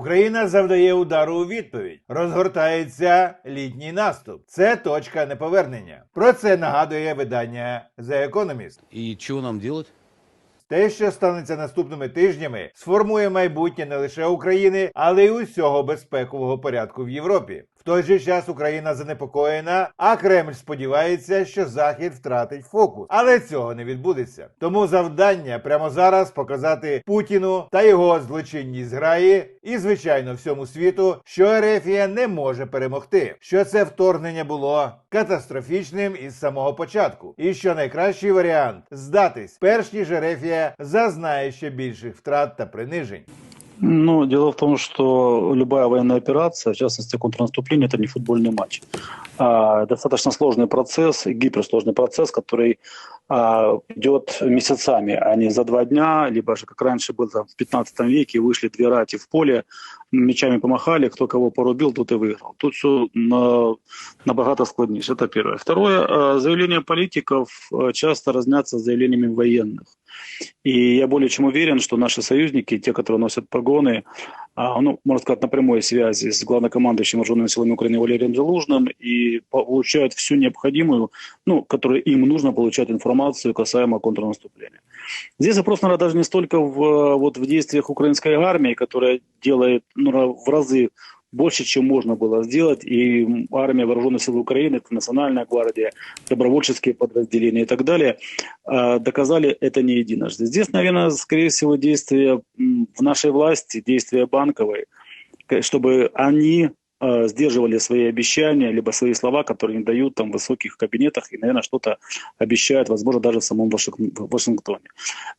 Україна завдає удару у відповідь. Розгортається літній наступ. Це точка неповернення. Про це нагадує видання The Economist. І що нам делать? Те, що станеться наступними тижнями, сформує майбутнє не лише України, але й усього безпекового порядку в Європі. В той же час Україна занепокоєна, а Кремль сподівається, що Захід втратить фокус. Але цього не відбудеться. Тому завдання прямо зараз показати Путіну та його злочинній зграї і, звичайно, всьому світу, що Ерефія не може перемогти, що це вторгнення було катастрофічним із самого початку, і що найкращий варіант здатись, перш ніж Ерефія зазнає ще більших втрат та принижень. Ну, дело в том, что любая военная операция, в частности контрнаступление, это не футбольный матч. А, достаточно сложный процесс, гиперсложный процесс, который а, идет месяцами, а не за два дня, либо же, как раньше было в 15 веке, вышли две рати в поле, мечами помахали, кто кого порубил, тот и выиграл. Тут все на, набагато складнейше, это первое. Второе, а, заявления политиков а, часто разнятся с заявлениями военных. И я более чем уверен, что наши союзники, те, которые носят погоны, а, ну, можно сказать, на прямой связи с главнокомандующим вооруженными силами Украины Валерием Залужным и получают всю необходимую, ну, которую им нужно получать информацию касаемо контрнаступления. Здесь вопрос, наверное, даже не столько в, вот, в действиях украинской армии, которая делает ну, в разы больше, чем можно было сделать. И армия вооруженных сил Украины, это национальная гвардия, добровольческие подразделения и так далее, э, доказали это не единожды. Здесь, наверное, скорее всего, действия в нашей власти, действия банковой, чтобы они э, сдерживали свои обещания, либо свои слова, которые не дают там в высоких кабинетах и, наверное, что-то обещают, возможно, даже в самом Вашингтоне.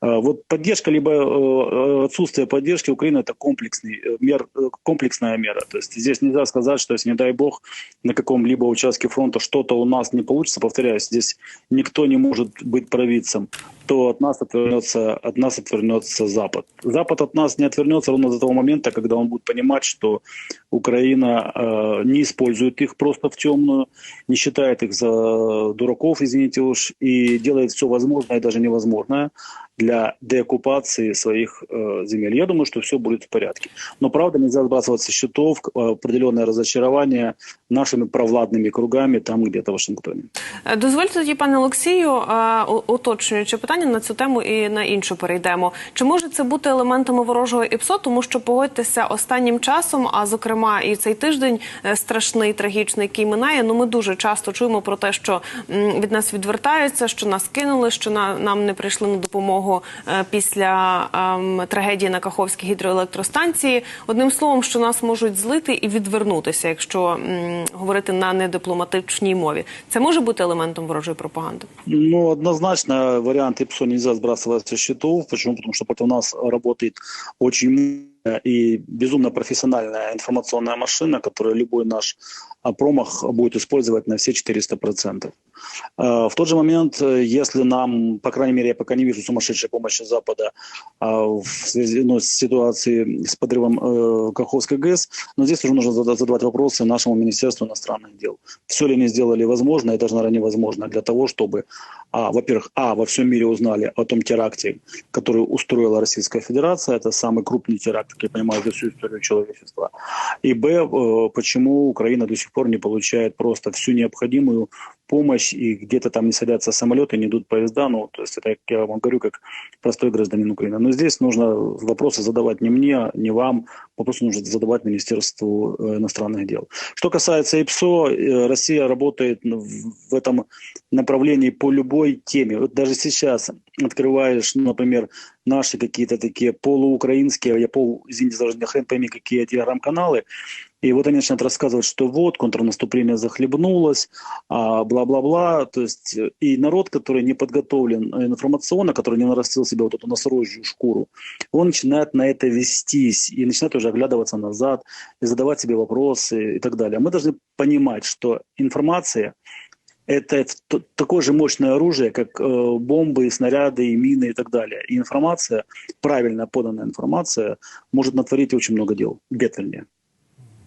Э, Вот поддержка, либо э, отсутствие поддержки Украины – это комплексный мер, комплексная мера. То есть здесь нельзя сказать, что если, не дай бог, на каком-либо участке фронта что-то у нас не получится, повторяюсь, здесь никто не может быть провидцем, то от нас отвернется, от нас отвернется Запад. Запад от нас не отвернется ровно до того момента, когда он будет понимать, что Украина э, не использует их просто в темную, не считает их за дураков, извините уж, и делает все возможное и даже невозможное для деоккупации своих э, земель. Я думаю, что все будет в порядке. Но правда нельзя сбрасывать со счетов э, определенное разочарование нашими провладными кругами там где-то в Вашингтоне. Е, Дозвольте тоді, пане Олексію, е, у- уточнюючи питання на цю тему і на іншу перейдемо. Чи може це бути елементами ворожого ІПСО? Тому що погодьтеся останнім часом, а зокрема і цей тиждень е, страшний, трагічний, який минає. Ну ми дуже часто чуємо про те, що м, від нас відвертаються, що нас кинули, що на нам не прийшли на допомогу е, після ем, трагедії на Каховській гідроелектростанції. Одним словом, що нас можуть злити і відвернутися, якщо говорити на недипломатичній мові. Це може бути елементом ворожої пропаганди. Ну, однозначно, варіант ИПСО нельзя збрасувати счетов. Почему? Потому що проти нас працює мощная и безумно профессиональная информационная машина, которая любой наш а, промах будет использовать на все 400%. А, В тот же момент, э, если нам, по крайней мере, я пока не вижу сумасшедшей помощи Запада в связи ну, с ситуацией с подрывом э, Каховской ГЭС, но здесь уже нужно зада- задавать вопросы нашему Министерству иностранных дел. Все ли они сделали возможно и даже, наверное, невозможно для того, чтобы, а, во-первых, а, во всем мире узнали о том теракте, который устроила Российская Федерация, это самый крупный теракт, как я понимаю, за всю историю человечества, и, б, э, почему Украина до сих пор не получает просто всю необходимую помощь, и где-то там не садятся самолеты, не идут поезда, ну, то есть это, я вам говорю, как простой гражданин Украины. Но здесь нужно вопросы задавать не мне, не вам, вопросы нужно задавать Министерству э, иностранных дел. Что касается ИПСО, э, Россия работает в этом направлении по любой теме. Вот даже сейчас открываешь, ну, например, наши какие-то такие полуукраинские, я пол, извините за выражение, хрен пойми, какие телеграм-каналы, и вот они начинают рассказывать, что вот, контрнаступление захлебнулось, а, бла-бла-бла. То есть э, и народ, который не подготовлен э, информационно, который не нарастил себе вот эту носорожью шкуру, он начинает на это вестись и начинает уже оглядываться назад и задавать себе вопросы и так далее. Мы должны понимать, что информация это такое же мощное оружие, как э, бомбы, снаряды, и мины и так далее. И информация, правильно поданная информация, может натворить очень много дел. Бедствия.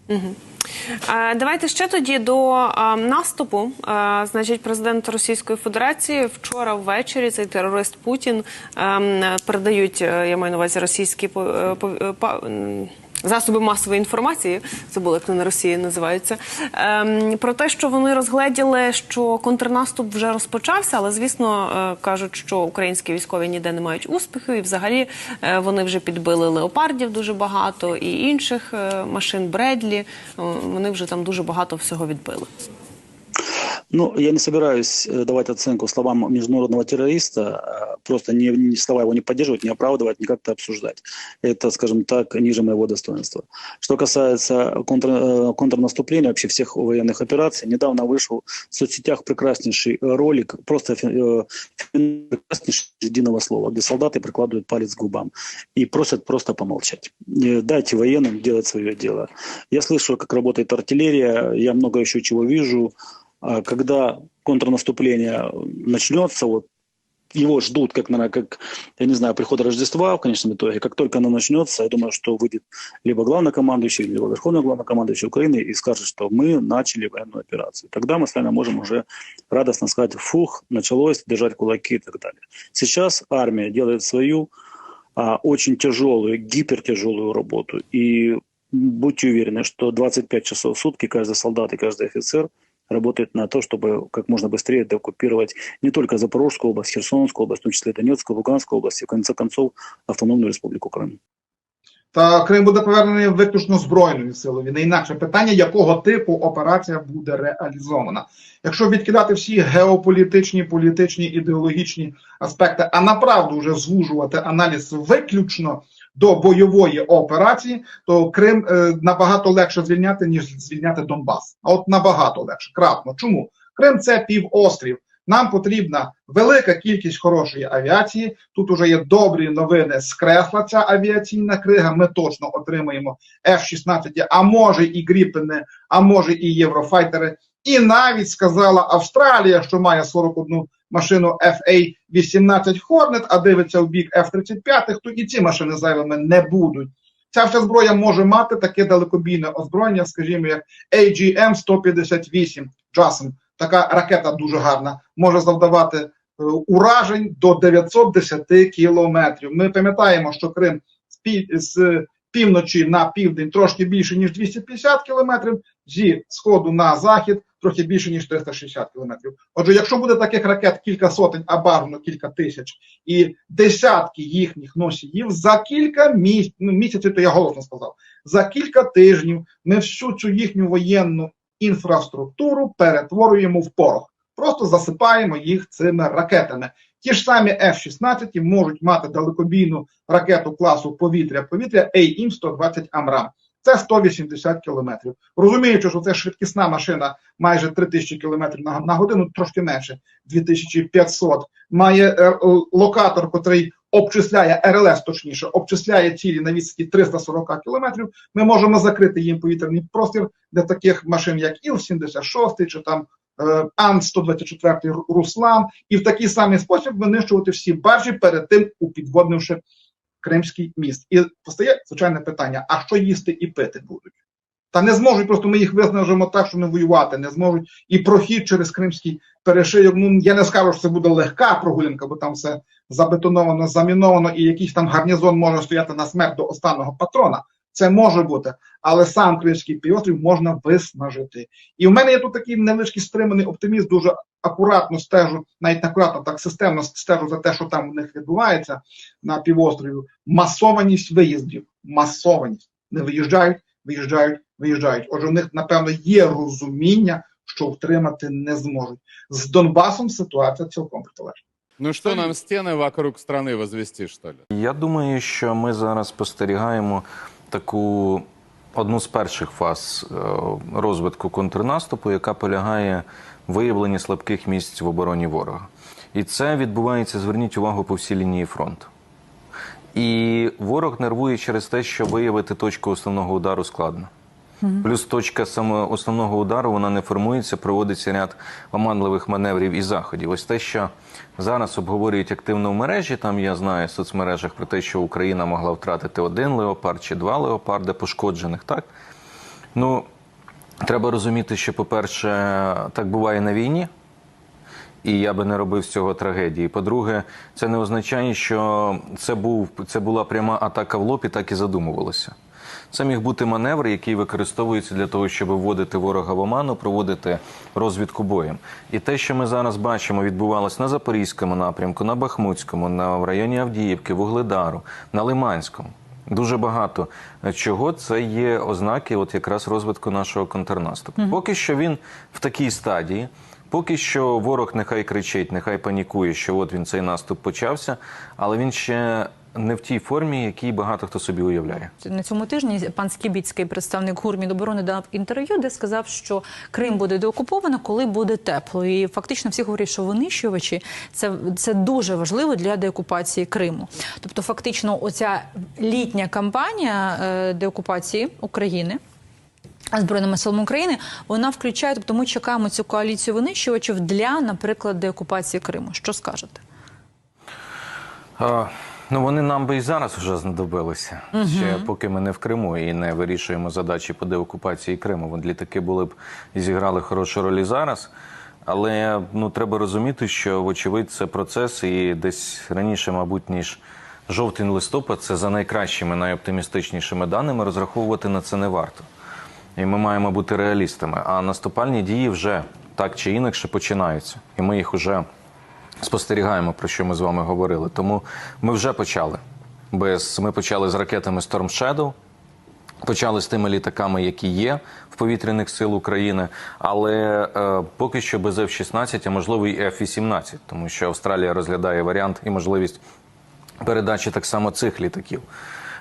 Е, Давайте ще тоді до е, наступу. Е, Значить, президент Російської Федерації вчора ввечері цей терорист Путін ем, передають, я маю на увазі російські по- засоби масової інформації, забула, як вони на Росії називаються, ем, про те, що вони розгледіли, що контрнаступ вже розпочався, але звісно е, кажуть, що українські військові ніде не мають успіху, і взагалі е, вони вже підбили леопардів дуже багато і інших е, машин Бредлі. Е, Вони вже там дуже багато всього відбили. Ну, я не собираюсь э, давать оценку словам международного террориста, просто не, не слова его не поддерживать, не оправдывать, не как-то обсуждать. Это, скажем так, ниже моего достоинства. Что касается контр, э, контрнаступления, вообще всех военных операций, недавно вышел в соцсетях прекраснейший ролик, просто э, прекраснейший единого слова, где солдаты прикладывают палец к губам и просят просто помолчать. Э, Дайте военным делать свое дело. Я слышу, как работает артиллерия, я много еще чего вижу. А Когда контрнаступление начнется, вот его ждут, как, наверное, как, я не знаю, приход Рождества в конечном итоге. Как только оно начнется, я думаю, что выйдет либо главнокомандующий, либо верховный главнокомандующий Украины и скажет, что мы начали военную операцию. Тогда мы с вами можем уже радостно сказать, фух, началось, держать кулаки и так далее. Сейчас армия делает свою а, очень тяжелую, гипертяжелую работу. И будьте уверены, что 25 часов в сутки каждый солдат и каждый офицер работает на то, чтобы как можно быстрее деоккупировать не только Запорожскую область, Херсонскую область, в том числе и Донецкую, Луганскую область и, в конце концов, Автономную Республику Крым. Та Крим буде повернений виключно збройною силою. Не інакше питання, якого типу операція буде реалізована. Якщо відкидати всі геополітичні, політичні, ідеологічні аспекти, а направду вже звужувати аналіз виключно до бойової операції, то Крим е, набагато легше звільняти, ніж звільняти Донбас. А от набагато легше. Кратно. Чому? Крим це півострів. Нам потрібна велика кількість хорошої авіації. Тут уже є добрі новини. Скресла ця авіаційна крига. Ми точно отримаємо F-16, а може і Гріпени, а може і Єврофайтери. І навіть сказала Австралія, що має 41 машину FA-18 Hornet, а дивиться в бік F-35, то і ці машини зайвими не будуть. Ця вся зброя може мати таке далекобійне озброєння, скажімо, як AGM-158 JASM. Така ракета дуже гарна, може завдавати е, уражень до 910 кілометрів. Ми пам'ятаємо, що Крим з, пів, з півночі на південь трошки більше ніж 250 кілометрів, зі сходу на захід трохи більше ніж 360 кілометрів. Отже, якщо буде таких ракет кілька сотень, а бажано кілька тисяч, і десятки їхніх носіїв за кілька місяців, ну, місяців, то я голосно сказав, за кілька тижнів ми всю цю їхню воєнну інфраструктуру перетворюємо в порох. Просто засипаємо їх цими ракетами. Ті ж самі F-16 можуть мати далекобійну ракету класу повітря-повітря AIM-120 Амрам. Це 180 кілометрів. Розуміючи, що це швидкісна машина майже 3000 кілометрів на, на годину, трошки менше 2500. Має е, локатор, котрий обчисляє РЛС, точніше, обчисляє цілі на відстані 340 кілометрів. Ми можемо закрити їм повітряний простір для таких машин, як Іл-76 чи там е, Ан-124 Руслан, і в такий самий спосіб винищувати всі баржі перед тим, упідводнивши Кримський міст. І постає звичайне питання: а що їсти і пити будуть? Та не зможуть, просто ми їх виснажимо так, що не воювати, не зможуть і прохід через Кримський перешийок. Ну я не скажу, що це буде легка прогулянка, бо там все забетоновано, заміновано, і якийсь там гарнізон може стояти на смерть до останнього патрона. Це може бути, але сам Кримський півострів можна виснажити. І в мене є тут такий невеличкий стриманий оптиміст, дуже акуратно стежу, навіть не акуратно, так системно стежу за те, що там у них відбувається на півострові. Масованість виїздів, масованість. Не виїжджають, виїжджають, виїжджають. Отже, у них, напевно, є розуміння, що втримати не зможуть. З Донбасом ситуація цілком протилежна. Ну что, нам стены вокруг страны возвести, что ли? Я думаю, що ми зараз спостерігаємо таку одну з перших фаз е, розвитку контрнаступу, яка полягає в виявленні слабких місць в обороні ворога. І це відбувається, зверніть увагу, по всій лінії фронту. І ворог нервує через те, що виявити точку основного удару складно. Плюс точка саме основного удару вона не формується, проводиться ряд оманливих маневрів і заходів. Ось те, що зараз обговорюють активно в мережі. Там я знаю в соцмережах про те, що Україна могла втратити один леопард чи два леопарди пошкоджених. Так ну треба розуміти, що, по-перше, так буває на війні. І я би не робив з цього трагедії. По-друге, це не означає, що це був це була пряма атака в лоб і так і задумувалося. Це міг бути маневр, який використовується для того, щоб вводити ворога в оману, проводити розвідку боєм. І те, що ми зараз бачимо, відбувалось на Запорізькому напрямку, на Бахмутському, на в районі Авдіївки, Вугледару, на Лиманському. Дуже багато чого це є ознаки, от якраз розвитку нашого контрнаступу. Поки що він в такій стадії. Поки що ворог нехай кричить, нехай панікує, що от він цей наступ почався, але він ще не в тій формі, якій багато хто собі уявляє. На цьому тижні пан Скібіцький, представник ГУР Міноборони, дав інтерв'ю, де сказав, що Крим буде деокуповано, коли буде тепло. І фактично всі говорять, що винищувачі це, це дуже важливо для деокупації Криму. Тобто, фактично, оця літня кампанія е, деокупації України. Збройними силами України вона включає, тобто ми чекаємо цю коаліцію винищувачів для, наприклад, деокупації Криму. Що скажете? А, ну вони нам би і зараз вже знадобилися. Ще поки ми не в Криму і не вирішуємо задачі по деокупації Криму. Вон літаки були б і зіграли хорошу роль і зараз. Але ну треба розуміти, що вочевидь це процес, і десь раніше, мабуть, ніж жовтень-листопад, це за найкращими, найоптимістичнішими даними. Розраховувати на це не варто. І ми маємо бути реалістами. А наступальні дії вже так чи інакше починаються, і ми їх вже спостерігаємо, про що ми з вами говорили. Тому ми вже почали. Без ми почали з ракетами Storm Shadow, почали з тими літаками, які є в повітряних сил України, але е, поки що без F-16, а можливо і F-18, тому що Австралія розглядає варіант і можливість передачі так само цих літаків.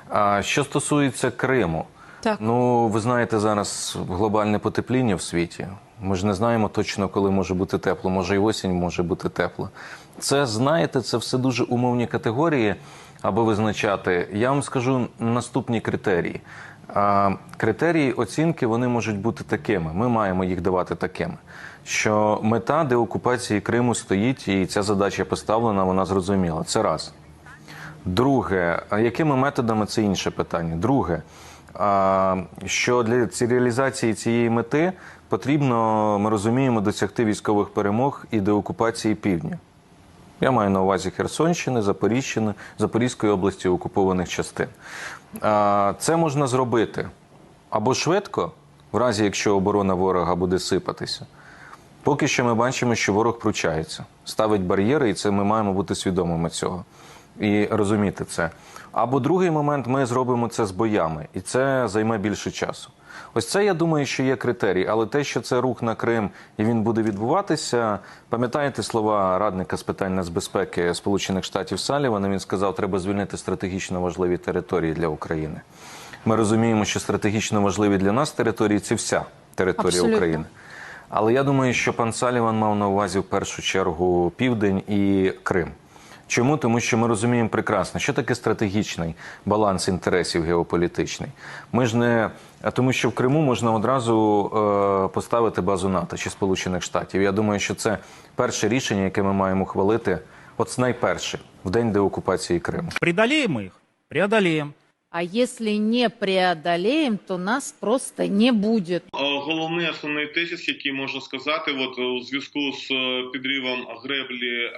А що стосується Криму, Так. ну ви знаєте зараз глобальне потепління в світі. Ми ж не знаємо точно, коли може бути тепло. Може і осінь може бути тепло. Це знаєте, це все дуже умовні категорії, аби визначати. Я вам скажу наступні критерії. Критерії оцінки вони можуть бути такими. Ми маємо їх давати такими. Що мета деокупації Криму стоїть, і ця задача поставлена, вона зрозуміла. Це раз. Друге, якими методами це інше питання. Друге, що для ці- реалізації цієї мети потрібно, ми розуміємо, досягти військових перемог і деокупації півдня. Я маю на увазі Херсонщини, Запоріжжяни, Запорізької області окупованих частин. Це можна зробити або швидко, в разі якщо оборона ворога буде сипатися. Поки що ми бачимо, що ворог пручається, ставить бар'єри, і це ми маємо бути свідомими цього і розуміти це. Або другий момент ми зробимо це з боями, і це займе більше часу. Ось це я думаю, що є критерій, але те, що це рух на Крим і він буде відбуватися, пам'ятаєте слова радника з питань нацбезпеки Сполучених Штатів Салівана? Він сказав, треба звільнити стратегічно важливі території для України. Ми розуміємо, що стратегічно важливі для нас території це вся територія Абсолютно. України. Але я думаю, що пан Саліван мав на увазі в першу чергу Південь і Крим. Чому? Тому що ми розуміємо прекрасно, що таке стратегічний баланс інтересів геополітичний. Ми ж не а тому, що в Криму можна одразу е, поставити базу НАТО чи Сполучених Штатів. Я думаю, що це перше рішення, яке ми маємо ухвалити, от найперше в день деокупації Криму. Преодолеем мы их? А если не преодолеем, то нас просто не будет. Головний основний тезис, який можна сказати, от у зв'язку з е, підривом греблі е,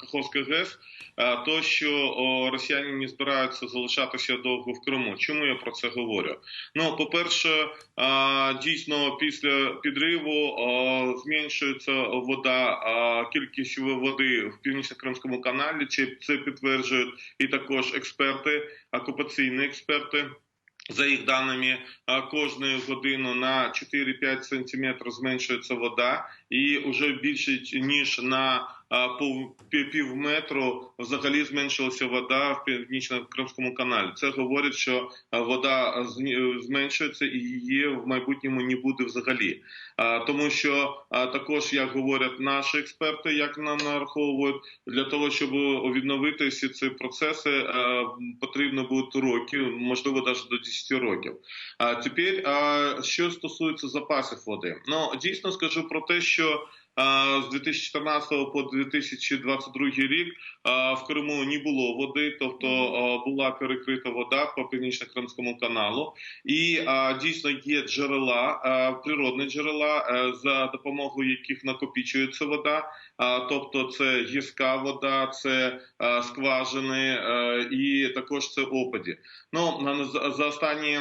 Каховської ГЕС, е, то що росіяни не збираються залишатися довго в Криму. Чому я про це говорю? Ну, по-перше, е, дійсно після підриву зменшується вода, кількість води в північно-кримському каналі. Чи це підтверджують і також експерти, окупаційні експерти. За їх даними, а, кожну годину на 4-5 сантиметрів зменшується вода, і вже більше ніж на пів- метру взагалі зменшилася вода в північно-кримському каналі. Це говорить, що вода зменшується і її в майбутньому не буде взагалі. Тому що також, як говорять наші експерти, як нам нараховують, для того, щоб відновити всі ці процеси, потрібно буде роки, можливо, навіть до 10 років. А тепер, що стосується запасів води, ну дійсно скажу про те, що. А, З 2014 по 2022 рік а, в Криму не було води, тобто а, була перекрита вода по північно-кримському каналу, і дійсно є джерела, природні джерела, е, за допомогою яких накопичується вода. Тобто це гірська вода, це е, скважини е, і також це опаді. Ну за останні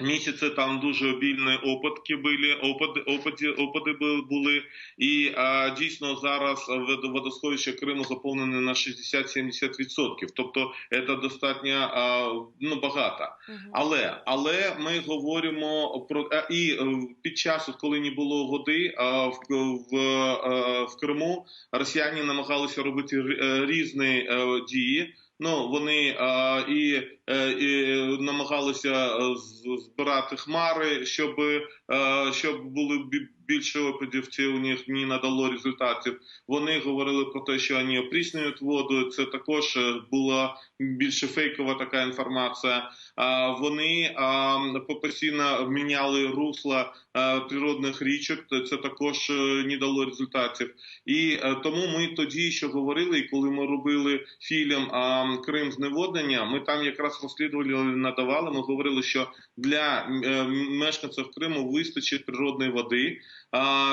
Місяці там дуже обільні опадки були, опади, опади, опади були, і а, дійсно зараз вод- водосховище Криму заповнене на 60-70%. Тобто це достатньо а, ну, багато. Але але ми говоримо про а, і е, під час, от коли не було води а, в, в, е, в Криму, росіяни намагалися робити е, різні е, дії. Ну вони а, і, е, і намагалися е, збирати хмари, щоб, а, щоб були більше опадів. Це у них не надало результатів. Вони говорили про те, що вони опріснюють воду. Це також е, була більше фейкова така інформація. А вони постійно міняли русла а, природних річок. Це також е, не дало результатів. І е, тому ми тоді, що говорили, і коли ми робили фільм Крим зневоднення, ми там якраз розслідували, надавали. Ми говорили, що для е, мешканців Криму вистачить природної води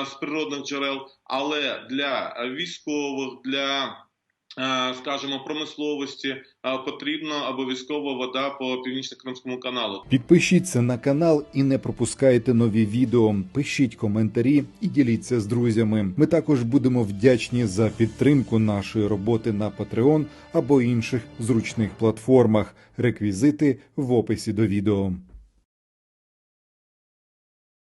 з природних джерел, але для військових, для скажімо, промисловості потрібна обов'язково вода по північно-кримському каналу. Підпишіться на канал і не пропускайте нові відео. Пишіть коментарі і діліться з друзями. Ми також будемо вдячні за підтримку нашої роботи на Patreon або інших зручних платформах. Реквізити в описі до відео.